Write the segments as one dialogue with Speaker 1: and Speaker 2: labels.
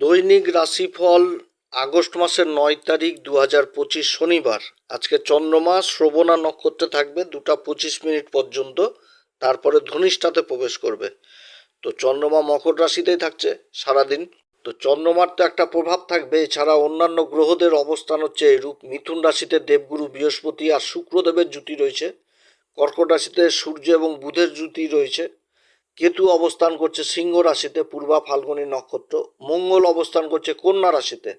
Speaker 1: দৈনিক রাশিফল আগস্ট মাসের নয় তারিখ দু হাজার পঁচিশ শনিবার। আজকে চন্দ্রমা, শ্রবণা নক্ষত্রে থাকবে, দুটা পঁচিশ মিনিট পর্যন্ত, তারপরে ধনিষ্ঠাতে প্রবেশ করবে। তো চন্দ্রমা মকর রাশিতেই থাকছে সারাদিন। তো চন্দ্রমার তো একটা প্রভাব থাকবে, এছাড়া অন্যান্য গ্রহদের অবস্থান হচ্ছে এরূপ। মিথুন রাশিতে দেবগুরু বৃহস্পতি আর শুক্রদেবের জুতি রয়েছে। কর্কট রাশিতে সূর্য এবং বুধের জুতি রয়েছে। কেতু অবস্থান করছে সিংহ রাশিতে, পূর্বা ফাল্গুনী নক্ষত্র, মঙ্গল অবস্থান করছে কন্যা রাশিতে।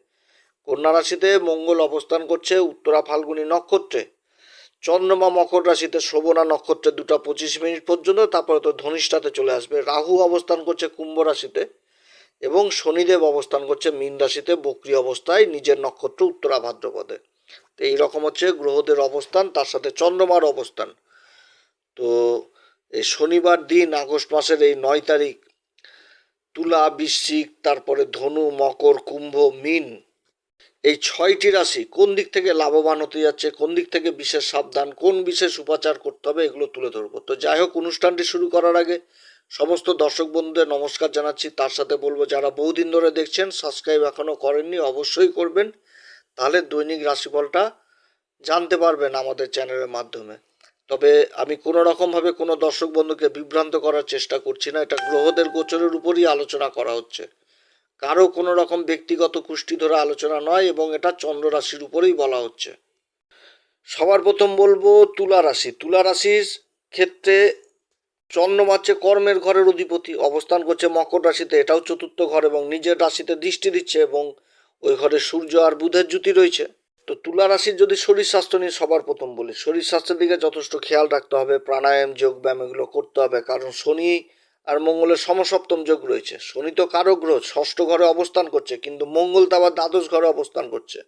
Speaker 1: কন্যা রাশিতে মঙ্গল অবস্থান করছে উত্তরা ফাল্গুনী নক্ষত্রে। চন্দ্রমা মকর রাশিতে শোভনা নক্ষত্রে দুটা পঁচিশ মিনিট পর্যন্ত, তারপরে তো ধনিষ্ঠাতে চলে আসবে। রাহু অবস্থান করছে কুম্ভ রাশিতে এবং শনিদেব অবস্থান করছে মীন রাশিতে, বক্রি অবস্থায় নিজের নক্ষত্র উত্তরা ভাদ্রপদে। তো এইরকম হচ্ছে গ্রহদের অবস্থান, তার সাথে চন্দ্রমার অবস্থান। তো এই শনিবার দিন, আগস্ট মাসের এই নয় তারিখ, তুলা, বৃশ্চিক, তারপরে ধনু, মকর, কুম্ভ, মিন, এই ছয়টি রাশি কোন দিক থেকে লাভবান হতে যাচ্ছে, কোন দিক থেকে বিশেষ সাবধান, কোন বিশেষ উপাচার করতে হবে, এগুলো তুলে ধরবো। তো যাই হোক, অনুষ্ঠানটি শুরু করার আগে সমস্ত দর্শক বন্ধুদের নমস্কার জানাচ্ছি। তার সাথে বলব, যারা বহুদিন ধরে দেখছেন সাবস্ক্রাইব এখনও করেননি, অবশ্যই করবেন। তাহলে দৈনিক রাশিফলটা জানতে পারবেন আমাদের চ্যানেলের মাধ্যমে। তবে আমি কোনো রকমভাবে কোনো দর্শক বন্ধুকে বিভ্রান্ত করার চেষ্টা করছি না। এটা গ্রহদের গোচরের উপরই আলোচনা করা হচ্ছে। কারও কোনো রকম ব্যক্তিগত কুষ্টি ধরে আলোচনা নয় এবং এটা চন্দ্র রাশির উপরেই বলা হচ্ছে। সবার প্রথম বলব তুলা রাশি। তুলা রাশির ক্ষেত্রে চন্দ্রমা হচ্ছে কর্মের ঘরের অধিপতি অবস্থান করছে মকর রাশিতে। এটাও চতুর্থ ঘর এবং নিজের রাশিতে দৃষ্টি দিচ্ছে এবং ওই ঘরে সূর্য আর বুধের জ্যোতি রয়েছে। তো তুলা রাশির যদি শরীর স্বাস্থ্য নিয়ে সবার প্রথম বলি, শরীর স্বাস্থ্যের দিকে যথেষ্ট খেয়াল রাখতে হবে, প্রাণায়াম, যোগ ব্যায়াম এগুলো করতে হবে, কারণ শনি আর মঙ্গলের সমসপ্তম যোগ রয়েছে। শনি তো কারও গ্রহ, ষষ্ঠ ঘরে অবস্থান করছে, কিন্তু মঙ্গল তো আবার দ্বাদশ ঘরে অবস্থান করছে।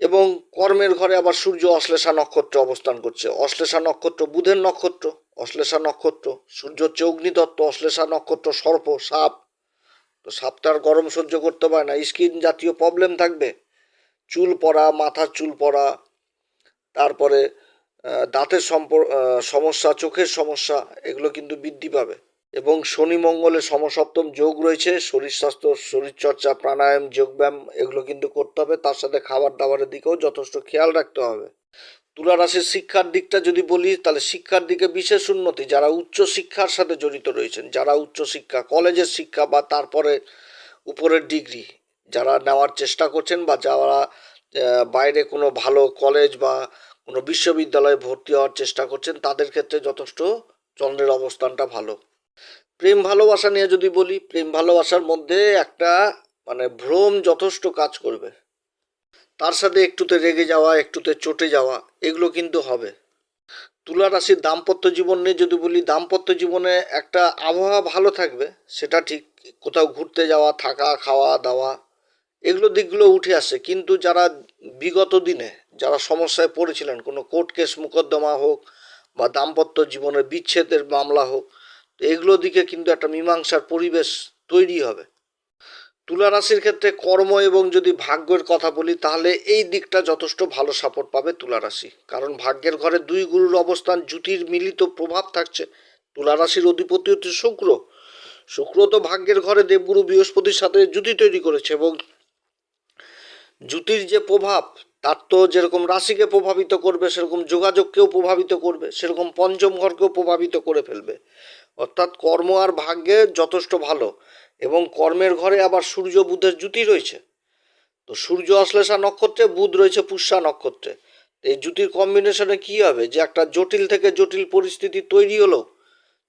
Speaker 1: এবং কর্মের ঘরে আবার সূর্য অশ্লেষা নক্ষত্রে অবস্থান করছে। অশ্লেষা নক্ষত্র বুধের নক্ষত্র, অশ্লেষা নক্ষত্র, সূর্য হচ্ছে অগ্নিতত্ত্ব, অশ্লেষা নক্ষত্র সর্প, সাপ। তো সাপ তো আর গরম সহ্য করতে পারে না, স্কিন জাতীয় প্রবলেম থাকবে। চুল পড়া, মাথার চুল পড়া, তারপরে দাঁতের সমস্যা, চোখের সমস্যা, এগুলো কিন্তু বৃদ্ধি পাবে। এবং শনি মঙ্গলে সমসপ্তম যোগ রয়েছে, শরীর স্বাস্থ্য, শরীরচর্চা, প্রাণায়াম, যোগব্যায়াম, এগুলো কিন্তু করতে হবে। তার সাথে খাবার দাবারের দিকেও যথেষ্ট খেয়াল রাখতে হবে। তুলা রাশির শিক্ষার দিকটা যদি বলি, তাহলে শিক্ষার দিকে বিশেষ উন্নতি, যারা উচ্চ শিক্ষার সাথে জড়িত রয়েছেন, যারা উচ্চ শিক্ষা, কলেজের শিক্ষা বা তারপরে উপরের ডিগ্রি যারা নেওয়ার চেষ্টা করছেন বা যারা বাইরে কোনো ভালো কলেজ বা কোনো বিশ্ববিদ্যালয়ে ভর্তি হওয়ার চেষ্টা করছেন, তাদের ক্ষেত্রে যথেষ্ট চন্দ্রের অবস্থানটা ভালো। প্রেম ভালোবাসা নিয়ে যদি বলি, প্রেম ভালোবাসার মধ্যে একটা মানে ভ্রম যথেষ্ট কাজ করবে। তার সাথে একটুতে রেগে যাওয়া, একটুতে চটে যাওয়া, এগুলো কিন্তু হবে। তুলা রাশির দাম্পত্য জীবন নিয়ে যদি বলি, দাম্পত্য জীবনে একটা আবহাওয়া ভালো থাকবে, সেটা ঠিক কোথাও ঘুরতে যাওয়া, থাকা, খাওয়া, দাওয়া এগুলো দিকগুলো উঠে আসে। কিন্তু যারা বিগত দিনে যারা সমস্যায় পড়েছিলেন, কোনো কোর্ট কেস মোকদ্দমা হোক বা দাম্পত্য জীবনের বিচ্ছেদের মামলা হোক এগুলো দিকে কিন্তু একটা মীমাংসার পরিবেশ তৈরি হবে। তুলা রাশির ক্ষেত্রে কর্ম এবং যদি ভাগ্যের কথা বলি, তাহলে এই দিকটা যথেষ্ট ভালো সাপোর্ট পাবে তুলা রাশি কারণ ভাগ্যের ঘরে দুই গুরুর অবস্থান জুতির মিলিত প্রভাব থাকছে। তুলা রাশির অধিপতি হচ্ছে শুক্র। শুক্র তো ভাগ্যের ঘরে দেবগুরু বৃহস্পতির সাথে জুতি তৈরি করেছে এবং জুতির যে প্রভাব, তার তো যেরকম রাশিকে প্রভাবিত করবে, সেরকম যোগাযোগকেও প্রভাবিত করবে, সেরকম পঞ্চম ঘরকেও প্রভাবিত করে ফেলবে। অর্থাৎ কর্ম আর ভাগ্যে যথেষ্ট ভালো এবং কর্মের ঘরে আবার সূর্য, বুধের জুতি রয়েছে। তো সূর্য অশ্লেষা নক্ষত্রে, বুধ রয়েছে পুষ্যা নক্ষত্রে। এই জুতির কম্বিনেশনে কী হবে? যে একটা জটিল থেকে জটিল পরিস্থিতি তৈরি হলো,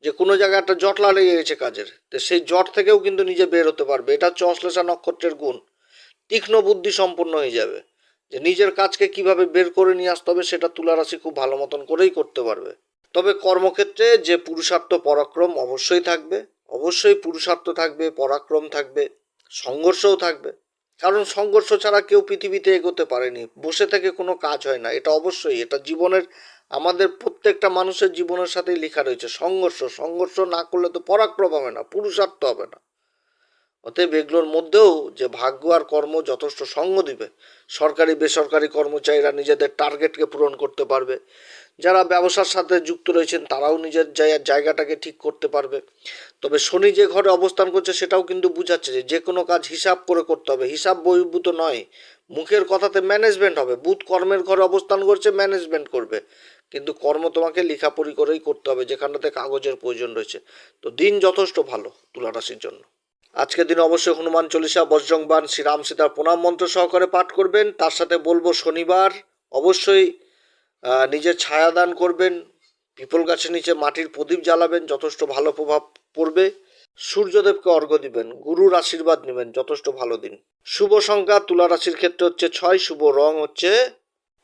Speaker 1: যে কোনো জায়গায় একটা জটলা লেগে গেছে কাজের। তো সেই জট থেকেও কিন্তু নিজে বের হতে পারবে। এটা হচ্ছে অশ্লেষা নক্ষত্রের গুণ। তীক্ষ্ণ বুদ্ধি সম্পন্ন হয়ে যাবে। যে নিজের কাজকে কীভাবে বের করে নিয়ে আসতে হবে সেটা তুলা রাশি খুব ভালো মতন করেই করতে পারবে। তবে কর্মক্ষেত্রে যে পুরুষার্থ পরাক্রম অবশ্যই থাকবে, অবশ্যই পুরুষার্থ থাকবে, পরাক্রম থাকবে, সংঘর্ষও থাকবে। কারণ সংঘর্ষ ছাড়া কেউ পৃথিবীতে এগোতে পারেনি, বসে থেকে কোনো কাজ হয় না, এটা অবশ্যই। এটা জীবনের, আমাদের প্রত্যেকটা মানুষের জীবনের সাথেই লেখা রয়েছে, সংঘর্ষ সংঘর্ষ না করলে তো পরাক্রম হবে না, পুরুষার্থ হবে না। অতএব এগুলোর মধ্যেও যে ভাগ্য আর কর্ম যথেষ্ট সঙ্গ দিবে, সরকারি, বেসরকারি কর্মচারীরা নিজেদের টার্গেটকে পূরণ করতে পারবে। যারা ব্যবসার সাথে যুক্ত রয়েছেন, তারাও নিজের জায়গা- জায়গাটাকে ঠিক করতে পারবে। তবে শনি যে ঘরে অবস্থান করছে, সেটাও কিন্তু বুঝাচ্ছে যে যে কোনো কাজ হিসাব করে করতে হবে। হিসাব বহির্ভূত নয়, মুখের কথাতে ম্যানেজমেন্ট হবে। বুধ কর্মের ঘরে অবস্থান করছে ম্যানেজমেন্ট করবে। কিন্তু কর্ম তোমাকে লেখাপড়ি করেই করতে হবে, যেখানটাতে কাগজের প্রয়োজন রয়েছে। তো দিন যথেষ্ট ভালো তুলা রাশির জন্য। আজকের দিন অবশ্যই হনুমান চল্লিশা বজ্রংবান শ্রীরাম সীতার প্রণাম মন্ত্র সহকারে পাঠ করবেন। তার সাথে বলব শনিবার, অবশ্যই নিজের ছায়া দান করবেন পিপল গাছের নিচে মাটির প্রদীপ জ্বালাবেন, যথেষ্ট ভালো প্রভাব পড়বে। সূর্যদেবকে অর্ঘ্য দিবেন, গুরুর আশীর্বাদ নেবেন, যথেষ্ট ভালো দিন। শুভ সংখ্যা তুলা রাশির ক্ষেত্রে হচ্ছে ছয়, শুভ রং হচ্ছে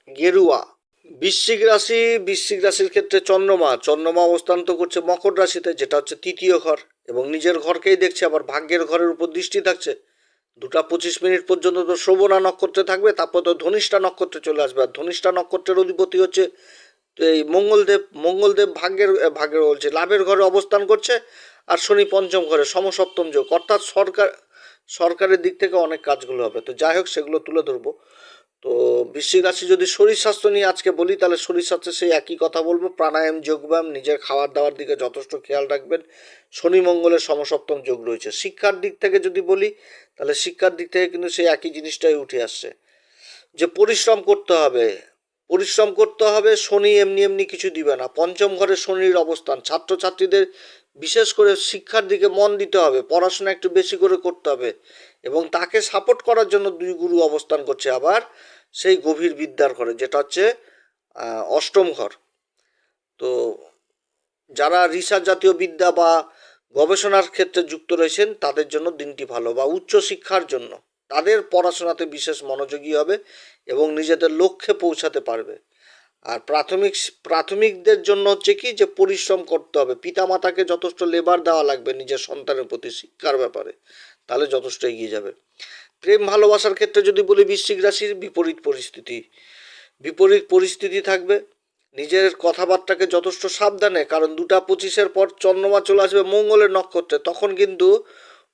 Speaker 1: গেরুয়া। বৃশ্চিক রাশি, বৃশ্চিক রাশির ক্ষেত্রে চন্দ্রমা। চন্দ্রমা অবস্থান তো করছে মকর রাশিতে, যেটা হচ্ছে তৃতীয় ঘর। এবং নিজের ঘরকেই দেখছে, আবার ভাগ্যের ঘরের উপর দৃষ্টি থাকছে। দুটা পঁচিশ মিনিট পর্যন্ত তো শ্রবণা নক্ষত্রে থাকবে, তারপর তো ধনিষ্ঠা নক্ষত্রে চলে আসবে। আর ধনিষ্ঠা নক্ষত্রের অধিপতি হচ্ছে এই মঙ্গলদেব। মঙ্গলদেব ভাগ্যের ভাগ্যের বলছে, লাভের ঘরে অবস্থান করছে। আর শনি পঞ্চম ঘরে, সমসপ্তম যোগ। অর্থাৎ সরকার, সরকারের দিক থেকে অনেক কাজগুলো হবে। তো যাই হোক, সেগুলো তুলে ধরবো। তো বৃশ্চিক রাশি যদি শরীর স্বাস্থ্য নিয়ে আজকে বলি, তাহলে শরীর স্বাস্থ্যে সেই একই কথা বলব। প্রাণায়াম, যোগব্যায়াম, নিজের খাবার দাওয়ার দিকে যথেষ্ট খেয়াল রাখবেন। শনি মঙ্গলের সমসপ্তম যোগ রয়েছে। শিক্ষার দিক থেকে যদি বলি, তাহলে শিক্ষার দিক থেকে কিন্তু সেই একই জিনিসটাই উঠে আসছে। যে পরিশ্রম করতে হবে। পরিশ্রম করতে হবে, শনি এমনি এমনি কিছু দিবে না। পঞ্চম ঘরে শনির অবস্থান। ছাত্রছাত্রীদের বিশেষ করে শিক্ষার দিকে মন দিতে হবে, পড়াশোনা একটু বেশি করে করতে হবে এবং তাকে সাপোর্ট করার জন্য দুই গুরু অবস্থান করছে আবার। সেই গভীর বিদ্যার ঘরে, যেটা হচ্ছে অষ্টম ঘর। তো যারা রিসার্চ জাতীয় বিদ্যা বা গবেষণার ক্ষেত্রে যুক্ত রয়েছেন, তাদের জন্য দিনটি ভালো বা উচ্চ শিক্ষার জন্য। তাদের পড়াশোনাতে বিশেষ মনোযোগী হবে এবং নিজেদের লক্ষ্যে পৌঁছাতে পারবে। আর প্রাথমিক প্রাথমিকদের জন্য হচ্ছে কি, যে পরিশ্রম করতে হবে। পিতামাতাকে যথেষ্ট লেবার দেওয়া লাগবে নিজের সন্তানের প্রতি শিক্ষার ব্যাপারে। তাহলে যথেষ্ট এগিয়ে যাবে। প্রেম ভালোবাসার ক্ষেত্রে যদি বলি বৃশ্চিক রাশির বিপরীত পরিস্থিতি। বিপরীত পরিস্থিতি থাকবে, নিজের কথাবার্তাকে যথেষ্ট সাবধানে, কারণ দুটা পঁচিশের পর চন্দ্রমা চলে আসবে মঙ্গলের নক্ষত্রে, তখন কিন্তু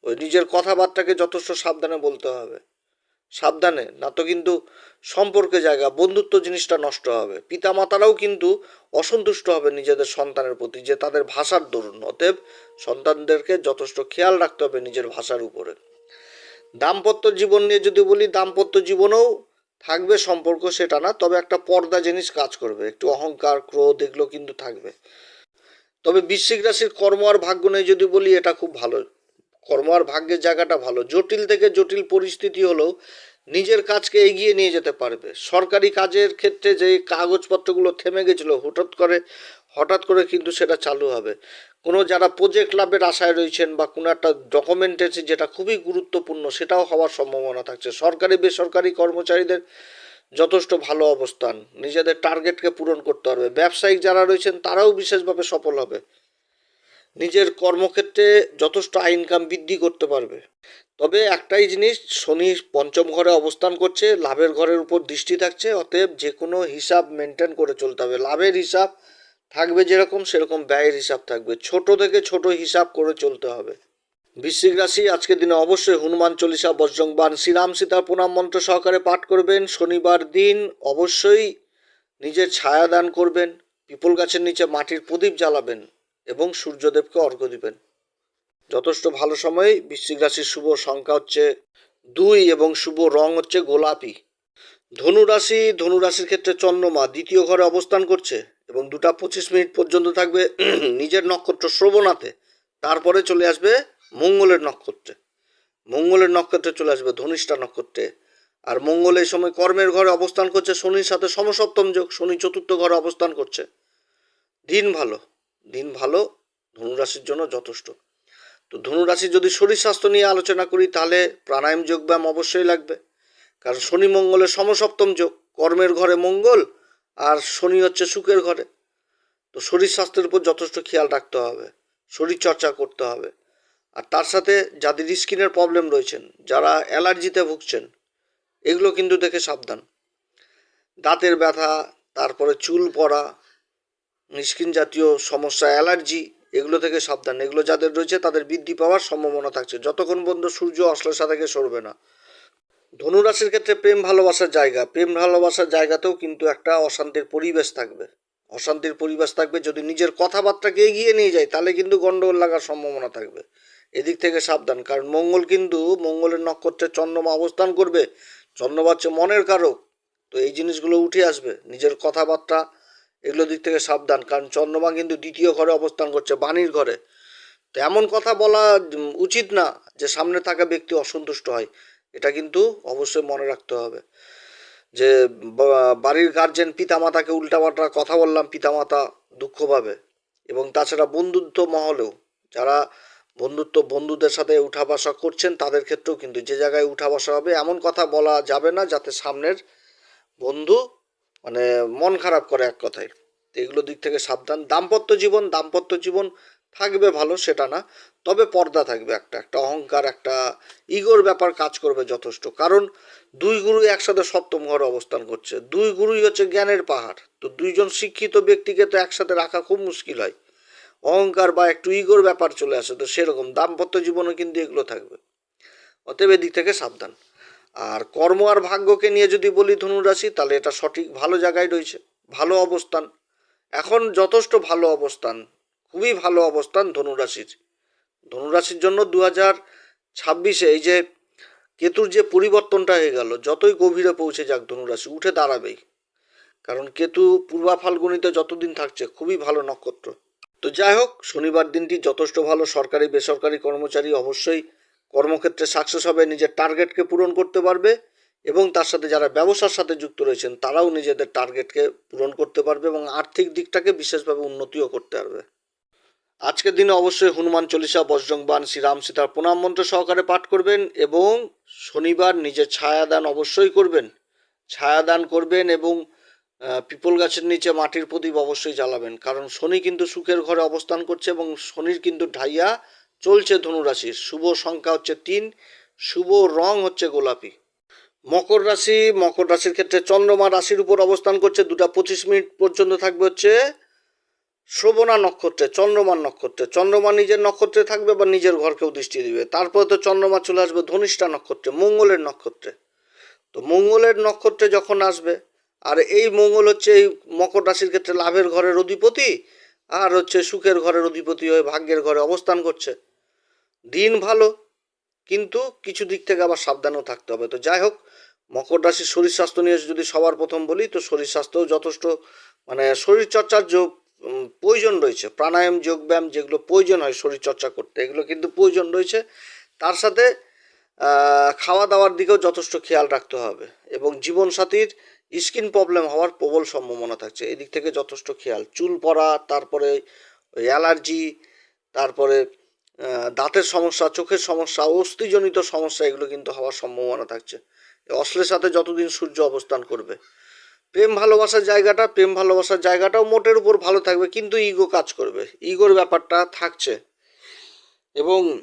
Speaker 1: ওই নিজের কথাবার্তাকে যথেষ্ট সাবধানে বলতে হবে। সাবধানে, না তো কিন্তু সম্পর্কে জায়গা, বন্ধুত্ব জিনিসটা নষ্ট হবে। পিতামাতারাও কিন্তু অসন্তুষ্ট হবে নিজেদের সন্তানের প্রতি, যে তাদের ভাষার দরুন, অতএব সন্তানদেরকে যথেষ্ট খেয়াল রাখতে হবে নিজের ভাষার উপরে। দাম্পত্য জীবন নিয়ে যদি বলি, দাম্পত্য জীবনেও থাকবে সম্পর্ক সেটা না, তবে একটা পর্দা জিনিস কাজ করবে। একটু অহংকার, ক্রোধ এগুলো কিন্তু থাকবে। তবে বৃশ্চিক রাশির কর্ম আর ভাগ্য নিয়ে যদি বলি, এটা খুব ভালো। কর্ম আর ভাগ্যের জায়গাটা ভালো। জটিল থেকে জটিল পরিস্থিতি হলেও নিজের কাজকে এগিয়ে নিয়ে যেতে পারবে। সরকারি কাজের ক্ষেত্রে যে কাগজপত্রগুলো থেমে গেছিল, হঠাৎ করে হঠাৎ করে কিন্তু সেটা চালু হবে। কোনো যারা প্রজেক্ট লাভের আশায় রয়েছেন বা কোনো একটা ডকুমেন্টেন্সি যেটা খুবই গুরুত্বপূর্ণ, সেটাও হওয়ার সম্ভাবনা থাকছে। সরকারি, বেসরকারি কর্মচারীদের যথেষ্ট ভালো অবস্থান। নিজেদের টার্গেটকে পূরণ করতে পারবে ব্যবসায়িক যারা রয়েছেন, তারাও বিশেষভাবে সফল হবে। নিজের কর্মক্ষেত্রে যথেষ্ট ইনকাম বৃদ্ধি করতে পারবে। তবে একটাই জিনিস, শনি পঞ্চম ঘরে অবস্থান করছে, লাভের ঘরের উপর দৃষ্টি থাকছে, অতএব যে কোনো হিসাব মেনটেন করে চলতে হবে। লাভের হিসাব থাকবে যেরকম, সেরকম ব্যয়ের হিসাব থাকবে। ছোট থেকে ছোট হিসাব করে চলতে হবে। বৃশ্চিক রাশি আজকের দিনে অবশ্যই হনুমান চল্লিশা বজ্রংবান শ্রীরাম সীতা প্রণাম মন্ত্র সহকারে পাঠ করবেন। শনিবার দিন অবশ্যই নিজের ছায়া দান করবেন পিপল গাছের নিচে মাটির প্রদীপ জ্বালাবেন এবং সূর্যদেবকে অর্ঘ্য দিবেন। যথেষ্ট ভালো সময় বৃশ্চিক রাশির শুভ সংখ্যা হচ্ছে দুই এবং শুভ রং হচ্ছে গোলাপি। ধনু রাশি, ধনু রাশির ক্ষেত্রে চন্দ্রমা দ্বিতীয় ঘরে অবস্থান করছে। এবং দুটা পঁচিশ মিনিট পর্যন্ত থাকবে নিজের নক্ষত্র শ্রবণাতে। তারপরে চলে আসবে মঙ্গলের নক্ষত্রে। মঙ্গলের নক্ষত্রে চলে আসবে ধনিষ্ঠা নক্ষত্রে। আর মঙ্গল এই সময় কর্মের ঘরে অবস্থান করছে, শনির সাথে সমসপ্তম যোগ, শনি চতুর্থ ঘরে অবস্থান করছে। দিন ভালো দিন ভালো, ধনুরাশির জন্য যথেষ্ট। তো ধনুরাশি যদি শরীর স্বাস্থ্য নিয়ে আলোচনা করি, তাহলে প্রাণায়াম যোগব্যায়াম অবশ্যই লাগবে। কারণ শনি মঙ্গলের সমসপ্তম যোগ, কর্মের ঘরে মঙ্গল আর শনি হচ্ছে সুখের ঘরে। তো শরীর স্বাস্থ্যের উপর যথেষ্ট খেয়াল রাখতে হবে, শরীর চর্চা করতে হবে। আর তার সাথে যাদের স্কিনের প্রবলেম রয়েছেন, যারা অ্যালার্জিতে ভুগছেন, এগুলো কিন্তু দেখে সাবধান। দাঁতের ব্যথা, তারপরে চুল পড়া, স্কিন জাতীয় সমস্যা, অ্যালার্জি, এগুলো থেকে সাবধান। এগুলো যাদের রয়েছে তাদের বৃদ্ধি পাওয়ার সম্ভাবনা থাকছে। যতক্ষণ পর্যন্ত সূর্য অশ্লেষা থেকে সরবে না ধনুরাশির ক্ষেত্রে প্রেম ভালোবাসার জায়গা। প্রেম ভালোবাসার জায়গাতেও কিন্তু একটা অশান্তির পরিবেশ থাকবে। অশান্তির পরিবেশ থাকবে, যদি নিজের কথাবার্তাকে এগিয়ে নিয়ে যায়, তাহলে কিন্তু গন্ডগোল লাগার সম্ভাবনা থাকবে। এদিক থেকে সাবধান, কারণ মঙ্গল কিন্তু মঙ্গলের নক্ষত্রে চন্দ্রমা অবস্থান করবে। চন্দ্রমা হচ্ছে মনের কারক, তো এই জিনিসগুলো উঠে আসবে। নিজের কথাবার্তা, এগুলো দিক থেকে সাবধান, কারণ চন্দ্রমা কিন্তু দ্বিতীয় ঘরে অবস্থান করছে, বাণীর ঘরে। তো এমন কথা বলা উচিত না যে সামনে থাকা ব্যক্তি অসন্তুষ্ট হয়। এটা কিন্তু অবশ্যই মনে রাখতে হবে। যে বাড়ির গার্জেন পিতামাতাকে উল্টাপাল্টা কথা বললাম, পিতামাতা দুঃখ পাবে। এবং তাছাড়া বন্ধুত্ব মহলেও, যারা বন্ধুত্ব বন্ধুদের সাথে উঠা বসা করছেন, তাদের ক্ষেত্রেও কিন্তু যে জায়গায় উঠা বসা হবে, এমন কথা বলা যাবে না, যাতে সামনের বন্ধু মানে মন খারাপ করে এক কথায়। এগুলো দিক থেকে সাবধান। দাম্পত্য জীবন দাম্পত্য জীবন থাকবে ভালো সেটা না, তবে পর্দা থাকবে একটা একটা অহংকার, একটা ইগোর ব্যাপার কাজ করবে যথেষ্ট। কারণ দুই গুরু একসাথে সপ্তম ঘরে অবস্থান করছে। দুই গুরুই হচ্ছে জ্ঞানের পাহাড়। তো দুইজন শিক্ষিত ব্যক্তিকে তো একসাথে রাখা খুব মুশকিল হয়। অহংকার বা একটু ইগোর ব্যাপার চলে আসে, তো সেরকম। দাম্পত্য জীবনে কিন্তু এগুলো থাকবে। অতএব এদিক থেকে সাবধান। আর কর্ম আর ভাগ্যকে নিয়ে যদি বলি ধনুরাশি, তাহলে এটা সঠিক ভালো জায়গায় রয়েছে। ভালো অবস্থান। এখন যথেষ্ট ভালো অবস্থান। খুবই ভালো অবস্থান ধনুরাশির। ধনুরাশির জন্য দু হাজার ছাব্বিশে এই যে কেতুর যে পরিবর্তনটা হয়ে গেল, যতই গভীরে পৌঁছে যাক ধনুরাশি, উঠে দাঁড়াবেই। কারণ কেতু পূর্বা ফাল্গুনিতে যতদিন থাকছে, খুবই ভালো নক্ষত্র। তো যাই হোক, শনিবার দিনটি যথেষ্ট ভালো, সরকারি, বেসরকারি কর্মচারী অবশ্যই কর্মক্ষেত্রে সাকসেস হবে, নিজের টার্গেটকে পূরণ করতে পারবে এবং তার সাথে যারা ব্যবসার সাথে যুক্ত রয়েছেন, তারাও নিজেদের টার্গেটকে পূরণ করতে পারবে এবং আর্থিক দিকটাকে বিশেষভাবে উন্নতিও করতে পারবে। আজকের দিনে অবশ্যই হনুমান চল্লিশা বজ্রংবান শ্রীরাম সীতার প্রণাম মন্ত্র সহকারে পাঠ করবেন এবং শনিবার নিজের ছায়াদান অবশ্যই করবেন। ছায়াদান করবেন এবং পিপল গাছের নিচে মাটির প্রদীপ অবশ্যই জ্বালাবেন। কারণ শনি কিন্তু সুখের ঘরে অবস্থান করছে এবং শনির কিন্তু ঢাইয়া চলছে ধনুরাশির। শুভ সংখ্যা হচ্ছে তিন, শুভ রং হচ্ছে গোলাপি। মকর রাশি, মকর রাশির ক্ষেত্রে চন্দ্রমা রাশির উপর অবস্থান করছে। দুটা পঁচিশ মিনিট পর্যন্ত থাকবে হচ্ছে শ্রবণা নক্ষত্রে, চন্দ্রমার নক্ষত্রে, চন্দ্রমা নিজের নক্ষত্রে থাকবে বা নিজের ঘরকেও দৃষ্টি দিবে। তারপরে তো চন্দ্রমা চলে আসবে ধনিষ্ঠা নক্ষত্রে, মঙ্গলের নক্ষত্রে। তো মঙ্গলের নক্ষত্রে যখন আসবে, আর এই মঙ্গল হচ্ছে এই মকর রাশির ক্ষেত্রে লাভের ঘরের অধিপতি, আর হচ্ছে সুখের ঘরের অধিপতি হয়ে ভাগ্যের ঘরে অবস্থান করছে। দিন ভালো, কিন্তু কিছু দিক থেকে আবার সাবধানেও থাকতে হবে। তো যাই হোক, মকর রাশির শরীর স্বাস্থ্য নিয়ে যদি সবার প্রথম বলি, তো শরীর স্বাস্থ্যও যথেষ্ট মানে শরীরচর্চার যোগ প্রয়োজন রয়েছে। প্রাণায়াম, যোগব্যায়াম যেগুলো প্রয়োজন হয় শরীর চর্চা করতে, এগুলো কিন্তু প্রয়োজন রয়েছে। তার সাথে খাওয়া দাওয়ার দিকেও যথেষ্ট খেয়াল রাখতে হবে এবং জীবনসাথীর স্কিন প্রবলেম হওয়ার প্রবল সম্ভাবনা থাকছে। এদিক থেকে যথেষ্ট খেয়াল। চুল পড়া, তারপরে অ্যালার্জি, তারপরে দাঁতের সমস্যা, চোখের সমস্যা, অস্থিজনিত সমস্যা এগুলো কিন্তু হওয়ার সম্ভাবনা থাকছে। অশ্লের সাথে যতদিন সূর্য অবস্থান করবে প্রেম ভালোবাসার জায়গাটা, প্রেম ভালোবাসার জায়গাটাও মোটের উপর ভালো থাকবে, কিন্তু ইগো কাজ করবে। ইগোর ব্যাপারটা থাকছে। এবং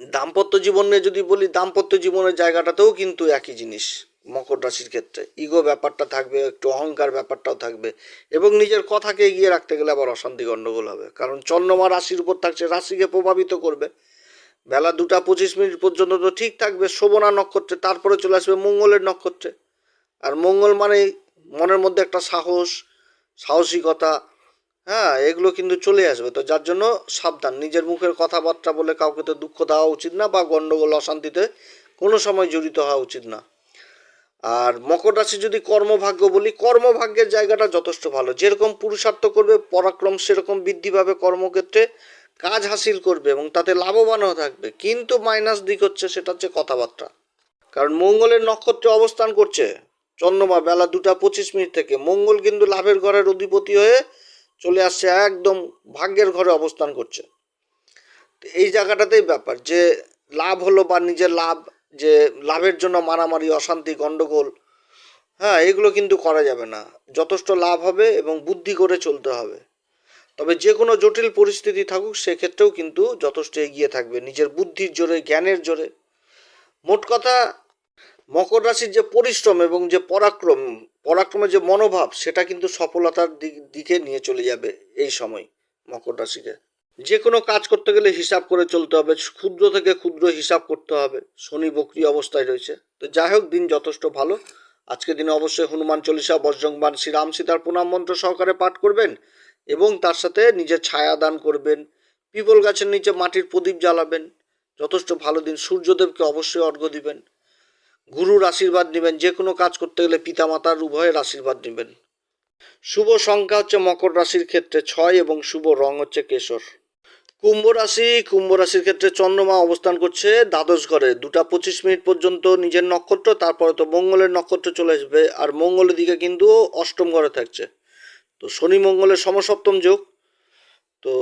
Speaker 1: দাম্পত্য জীবন যদি বলি, দাম্পত্য জীবনের জায়গাটাতেও কিন্তু একই জিনিস মকর রাশির ক্ষেত্রে। ইগো ব্যাপারটা থাকবে, একটু অহংকার ব্যাপারটাও থাকবে। এবং নিজের কথাকে এগিয়ে রাখতে গেলে আবার অশান্তি গণ্ডগোল হবে। কারণ চন্দ্রমা রাশির উপর থাকছে, রাশিকে প্রভাবিত করবে। বেলা দুটা পঁচিশ মিনিট পর্যন্ত তো ঠিক থাকবে, শোভনা নক্ষত্রে, তারপরে চলে আসবে মঙ্গলের নক্ষত্রে। আর মঙ্গল মানে মনের মধ্যে একটা সাহস, সাহসিকতা হ্যাঁ এগুলো কিন্তু চলে আসবে। তো যার জন্য সাবধান। নিজের মুখের কথাবার্তা বলে কাউকে তো দুঃখ দেওয়া উচিত না বা গণ্ডগোল অশান্তিতে কোনো সময় জড়িত হওয়া উচিত না। আর মকর রাশি যদি কর্মভাগ্য বলি, কর্মভাগ্যের জায়গাটা যথেষ্ট ভালো। যেরকম পুরুষার্থ করবে, পরাক্রম সেরকম বৃদ্ধি পাবে কর্মক্ষেত্রে, কাজ হাসিল করবে এবং তাতে লাভবানও থাকবে। কিন্তু মাইনাস দিক হচ্ছে, সেটা হচ্ছে কথাবার্তা। কারণ মঙ্গলের নক্ষত্রে অবস্থান করছে। চন্দ্রমা বেলা দুটা পঁচিশ মিনিট থেকে মঙ্গল কিন্তু লাভের ঘরের অধিপতি হয়ে চলে আসছে, একদম ভাগ্যের ঘরে অবস্থান করছে। এই জায়গাটাতেই ব্যাপার যে লাভ হলো বা নিজের লাভ, যে লাভের জন্য মারামারি, অশান্তি গণ্ডগোল হ্যাঁ এগুলো কিন্তু করা যাবে না। যথেষ্ট লাভ হবে এবং বুদ্ধি করে চলতে হবে। তবে যে কোনো জটিল পরিস্থিতি থাকুক, সেক্ষেত্রেও কিন্তু যথেষ্ট এগিয়ে থাকবে নিজের বুদ্ধির জোরে, জ্ঞানের জোরে। মোট কথা মকর রাশির যে পরিশ্রম এবং যে পরাক্রম, পরাক্রমের যে মনোভাব, সেটা কিন্তু সফলতার দিক, দিকে নিয়ে চলে যাবে এই সময় মকর রাশিকে। যে কোনো কাজ করতে গেলে হিসাব করে চলতে হবে, ক্ষুদ্র থেকে ক্ষুদ্র হিসাব করতে হবে, শনি বক্রি অবস্থায় রয়েছে। তো যাই হোক, দিন যথেষ্ট ভালো। আজকের দিনে অবশ্যই হনুমান চল্লিশা বজ্রংবান শ্রীরাম সীতার প্রণাম মন্ত্র সহকারে পাঠ করবেন এবং তার সাথে নিজের ছায়া দান করবেন, পিপল গাছের নিচে মাটির প্রদীপ জ্বালাবেন। যথেষ্ট ভালো দিন। সূর্যদেবকে অবশ্যই অর্ঘ্য দিবেন। গুরুর আশীর্বাদ নেবেন। যে কোনো কাজ করতে গেলে পিতামাতার উভয়ের আশীর্বাদ নেবেন। শুভ সংখ্যা হচ্ছে মকর রাশির ক্ষেত্রে ছয় এবং শুভ রং হচ্ছে কেশর। কুম্ভ রাশি, কুম্ভ রাশির ক্ষেত্রে চন্দ্রমা অবস্থান করছে দ্বাদশ ঘরে। দুটা পঁচিশ মিনিট পর্যন্ত নিজের নক্ষত্র, তারপরে তো মঙ্গলের নক্ষত্র চলে আসবে। আর মঙ্গলের দিকে কিন্তু অষ্টম ঘরে থাকছে। তো শনি মঙ্গলের সমসপ্তম যোগ। তো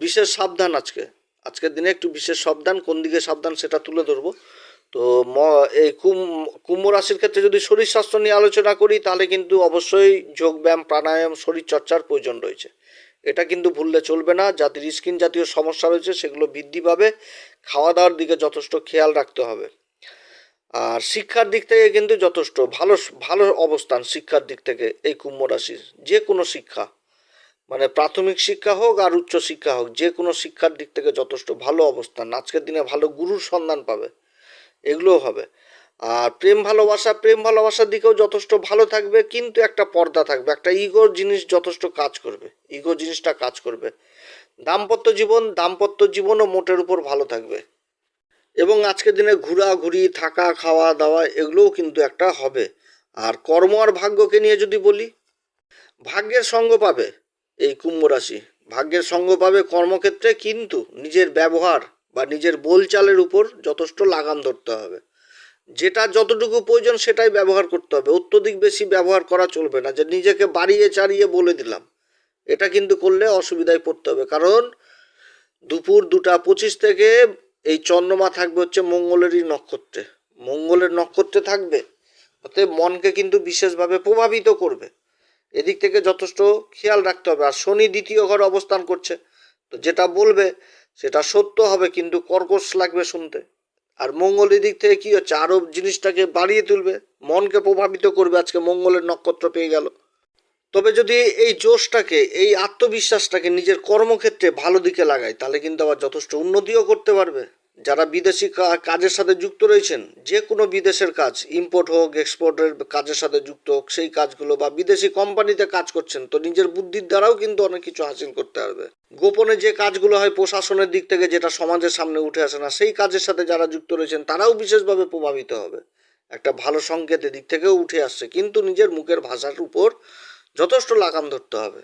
Speaker 1: বিশেষ সাবধান আজকে। আজকের দিনে একটু বিশেষ সাবধান। কোন দিকে সাবধান সেটা তুলে ধরবো। তো ম, এই কুম, কুম্ভ রাশির ক্ষেত্রে যদি শরীর স্বাস্থ্য নিয়ে আলোচনা করি, তাহলে কিন্তু অবশ্যই যোগব্যায়াম প্রাণায়াম, শরীর চর্চার প্রয়োজন রয়েছে। এটা কিন্তু ভুললে চলবে না। যাদের স্কিন জাতীয় সমস্যা রয়েছে, সেগুলো বৃদ্ধি পাবে। খাওয়া দাওয়ার দিকে যথেষ্ট খেয়াল রাখতে হবে। আর শিক্ষার দিক থেকে কিন্তু যথেষ্ট ভালো ভালো অবস্থান শিক্ষার দিক থেকে এই কুম্ভ রাশির। যে কোনো শিক্ষা মানে প্রাথমিক শিক্ষা হোক আর উচ্চ শিক্ষা হোক, যে কোনো শিক্ষার দিক থেকে যথেষ্ট ভালো অবস্থান। আজকের দিনে ভালো গুরুর সন্ধান পাবে। এগুলোও হবে। আর প্রেম ভালোবাসা, প্রেম ভালোবাসার দিকেও যথেষ্ট ভালো থাকবে, কিন্তু একটা পর্দা থাকবে, একটা ইগোর জিনিস যথেষ্ট কাজ করবে ইগো জিনিসটা কাজ করবে। দাম্পত্য জীবন, দাম্পত্য জীবনও মোটের উপর ভালো থাকবে। এবং আজকের দিনে ঘোরাঘুরি, থাকা, খাওয়া, দাওয়া, এগুলোও কিন্তু একটা হবে। আর কর্ম আর ভাগ্যকে নিয়ে যদি বলি, ভাগ্যের সঙ্গ পাবে এই কুম্ভ রাশি। ভাগ্যের সঙ্গ পাবে কর্মক্ষেত্রে, কিন্তু নিজের ব্যবহার বা নিজের বোলচালের উপর যথেষ্ট লাগাম ধরতে হবে। যেটা যতটুকু প্রয়োজন সেটাই ব্যবহার করতে হবে। অত্যধিক বেশি ব্যবহার করা চলবে না। যে নিজেকে বাড়িয়ে চাড়িয়ে বলে দিলাম, এটা কিন্তু করলে অসুবিধায় পড়তে হবে। কারণ দুপুর দুটা পঁচিশ থেকে এই চন্দ্রমা থাকবে হচ্ছে মঙ্গলেরই নক্ষত্রে। মঙ্গলের নক্ষত্রে থাকবে, অতএব মনকে কিন্তু বিশেষভাবে প্রভাবিত করবে। এদিক থেকে যথেষ্ট খেয়াল রাখতে হবে। আর শনি দ্বিতীয় ঘর অবস্থান করছে। তো যেটা বলবে সেটা সত্য হবে, কিন্তু কর্কশ লাগবে শুনতে। আর মঙ্গল এদিক থেকে কি হচ্ছে? আরও জিনিসটাকে বাড়িয়ে তুলবে, মনকে প্রভাবিত করবে, আজকে মঙ্গলের নক্ষত্র পেয়ে গেল। তবে যদি এই জোশটাকে, এই আত্মবিশ্বাসটাকে নিজের কর্মক্ষেত্রে ভালো দিকে লাগায়, তাহলে কিন্তু আবার যথেষ্ট উন্নতিও করতে পারবে। যারা বিদেশি কাজের সাথে যুক্ত রয়েছেন, যে কোনো বিদেশের কাজ ইম্পোর্ট হোক এক্সপোর্টের কাজের সাথে যুক্ত হোক, সেই কাজগুলো বা বিদেশি কোম্পানিতে কাজ করছেন, তো নিজের বুদ্ধির দ্বারাও কিন্তু অনেক কিছু হাসিল করতে পারবে। গোপনে যে কাজগুলো হয় প্রশাসনের দিক থেকে যেটা সমাজের সামনে উঠে আসে না, সেই কাজের সাথে যারা যুক্ত রয়েছেন, তারাও বিশেষভাবে প্রভাবিত হবে। একটা ভালো সংকেতের দিক থেকেও উঠে আসছে, কিন্তু নিজের মুখের ভাষার উপর যথেষ্ট লাগাম ধরতে হবে।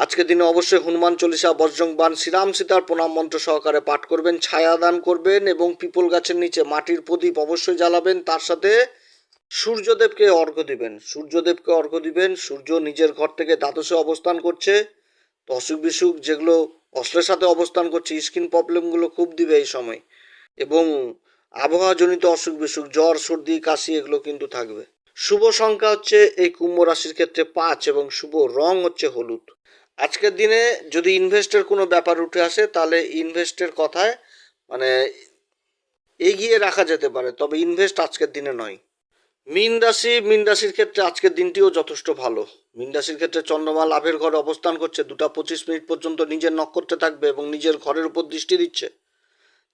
Speaker 1: আজকের দিনে অবশ্যই হনুমান চল্লিশা বজ্রংবান শ্রীরাম সীতার প্রণাম মন্ত্র সহকারে পাঠ করবেন ছায়া দান করবেন এবং পিপল গাছের নিচে মাটির প্রদীপ অবশ্যই জ্বালাবেন। তার সাথে সূর্যদেবকে অর্ঘ্য দিবেন। সূর্যদেবকে অর্ঘ্য দিবেন। সূর্য নিজের ঘর থেকে দ্বাদশে অবস্থান করছে। তো অসুখ বিসুখ যেগুলো অস্ত্রের সাথে অবস্থান করছে, স্কিন প্রবলেমগুলো খুব দিবে এই সময়। এবং আবহাওয়াজনিত অসুখ বিসুখ, জ্বর, সর্দি, কাশি এগুলো কিন্তু থাকবে। শুভ সংখ্যা হচ্ছে এই কুম্ভ রাশির ক্ষেত্রে পাঁচ এবং শুভ রং হচ্ছে হলুদ। আজকের দিনে যদি ইনভেস্টের কোনো ব্যাপার উঠে আসে, তাহলে ইনভেস্টের কথায় মানে এগিয়ে রাখা যেতে পারে। তবে ইনভেস্ট আজকের দিনে নয়। মিন রাশি, মিন রাশির ক্ষেত্রে আজকের দিনটিও যথেষ্ট ভালো। মিন রাশির ক্ষেত্রে চন্দ্রমা লাভের ঘরে অবস্থান করছে। দুটা পঁচিশ মিনিট পর্যন্ত নিজের নক্ষত্রে থাকবে এবং নিজের ঘরের উপর দৃষ্টি দিচ্ছে।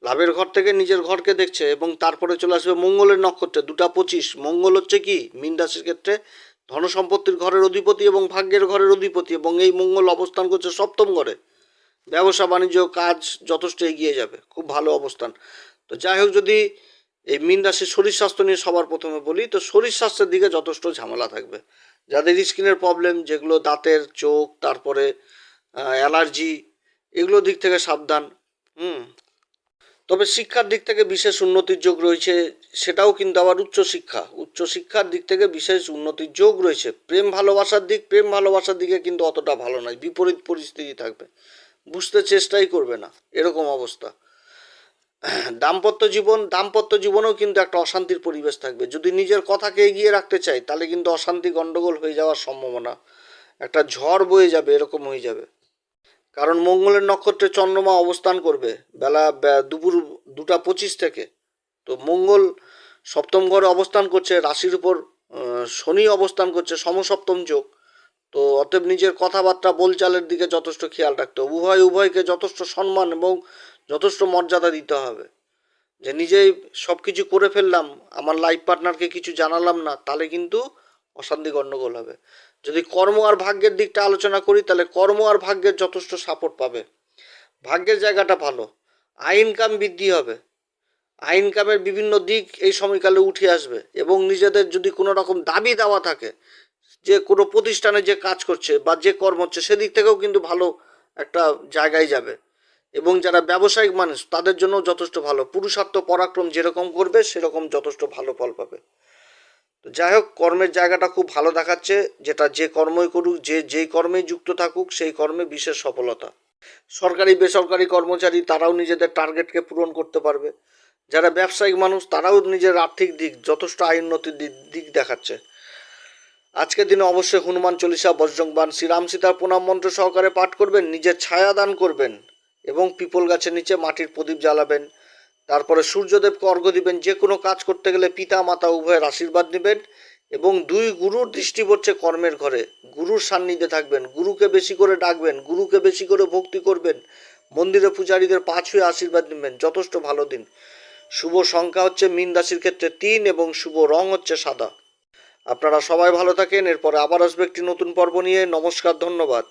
Speaker 1: লাভের ঘর থেকে নিজের ঘরকে দেখছে এবং তারপরে চলে আসবে মঙ্গলের নক্ষত্রে। দুটা পঁচিশ, মঙ্গল হচ্ছে কি? মিন রাশির ক্ষেত্রে ধনসম্পত্তির ঘরের অধিপতি এবং ভাগ্যের ঘরের অধিপতি এবং এই মঙ্গল অবস্থান করছে সপ্তম ঘরে। ব্যবসা, বাণিজ্য, কাজ যথেষ্ট এগিয়ে যাবে। খুব ভালো অবস্থান। তো যাই হোক, যদি এই মিন রাশির শরীর স্বাস্থ্য নিয়ে সবার প্রথমে বলি, তো শরীর স্বাস্থ্যের দিকে যথেষ্ট ঝামেলা থাকবে। যাদের স্কিনের প্রবলেম যেগুলো দাঁতের, চোখ, তারপরে অ্যালার্জি এগুলো দিক থেকে সাবধান। হুম তবে শিক্ষার দিক থেকে বিশেষ উন্নতির যোগ রয়েছে, সেটাও কিন্তু আবার উচ্চশিক্ষা উচ্চশিক্ষার দিক থেকে বিশেষ উন্নতির যোগ রয়েছে। প্রেম ভালোবাসার দিক, প্রেম ভালোবাসার দিকে কিন্তু অতটা ভালো নয়, বিপরীত পরিস্থিতি থাকবে। বুঝতে চেষ্টাই করবে না, এরকম অবস্থা। দাম্পত্য জীবন, দাম্পত্য জীবনেও কিন্তু একটা অশান্তির পরিবেশ থাকবে। যদি নিজের কথাকে এগিয়ে রাখতে চাই, তাহলে কিন্তু অশান্তি গণ্ডগোল হয়ে যাওয়ার সম্ভাবনা, একটা ঝড় বয়ে যাবে, এরকম হয়ে যাবে। কারণ মঙ্গলের নক্ষত্রে চন্দ্রমা অবস্থান করবে বেলা দুপুর দুটা পঁচিশ থেকে। তো মঙ্গল সপ্তম ঘরে অবস্থান করছে, রাশির উপর শনি অবস্থান করছে, সমসপ্তম যোগ। তো অতএব নিজের কথাবার্তা, বলচালের দিকে যথেষ্ট খেয়াল রাখতে হবে। উভয়, উভয়কে যথেষ্ট সম্মান এবং যথেষ্ট মর্যাদা দিতে হবে। যে নিজেই সব কিছু করে ফেললাম, আমার লাইফ পার্টনারকে কিছু জানালাম না, তাহলে কিন্তু অশান্তি গণ্ডগোল হবে। যদি কর্ম আর ভাগ্যের দিকটা আলোচনা করি, তাহলে কর্ম আর ভাগ্যের যথেষ্ট সাপোর্ট পাবে। ভাগ্যের জায়গাটা ভালো, আয় ইনকাম বৃদ্ধি হবে। আয় ইনকামের বিভিন্ন দিক এই সময়কালে উঠে আসবে এবং নিজেদের যদি কোনো রকম দাবি দেওয়া থাকে, যে কোনো প্রতিষ্ঠানে যে কাজ করছে বা যে কর্ম হচ্ছে, সেদিক থেকেও কিন্তু ভালো একটা জায়গায় যাবে। এবং যারা ব্যবসায়িক মানুষ, তাদের জন্য যথেষ্ট ভালো। পুরুষার্থ পরাক্রম যেরকম করবে, সেরকম যথেষ্ট ভালো ফল পাবে। যাই হোক, কর্মের জায়গাটা খুব ভালো দেখাচ্ছে, যেটা যে কর্মই করুক, যে যেই কর্মেই যুক্ত থাকুক, সেই কর্মে বিশেষ সফলতা। সরকারি, বেসরকারি কর্মচারী, তারাও নিজেদের টার্গেটকে পূরণ করতে পারবে। যারা ব্যবসায়িক মানুষ, তারাও নিজের আর্থিক দিক যথেষ্ট আয় উন্নতির দিক- দিক দেখাচ্ছে। আজকের দিনে অবশ্যই হনুমান চল্লিশা বজ্রংবান শ্রীরাম সীতার প্রণাম মন্ত্র সহকারে পাঠ করবেন, নিজের ছায়া দান করবেন এবং পিপল গাছের নিচে মাটির প্রদীপ জ্বালাবেন। তারপরে সূর্যদেবকে অর্ঘ্য দিবেন, যে কোনো কাজ করতে গেলে পিতা, মাতা উভয়ের আশীর্বাদ নেবেন এবং দুই গুরুর দৃষ্টি পড়ছে কর্মের ঘরে। গুরুর সান্নিধ্যে থাকবেন, গুরুকে বেশি করে ডাকবেন, গুরুকে বেশি করে ভক্তি করবেন, মন্দিরে পূজারীদের পা ছুঁয়ে আশীর্বাদ নেবেন, যথেষ্ট ভালো দিন। শুভ সংখ্যা হচ্ছে মীন রাশির ক্ষেত্রে তিন এবং শুভ রং হচ্ছে সাদা। আপনারা সবাই ভালো থাকেন, এরপরে আবার আসবে একটি নতুন পর্ব নিয়ে। নমস্কার, ধন্যবাদ।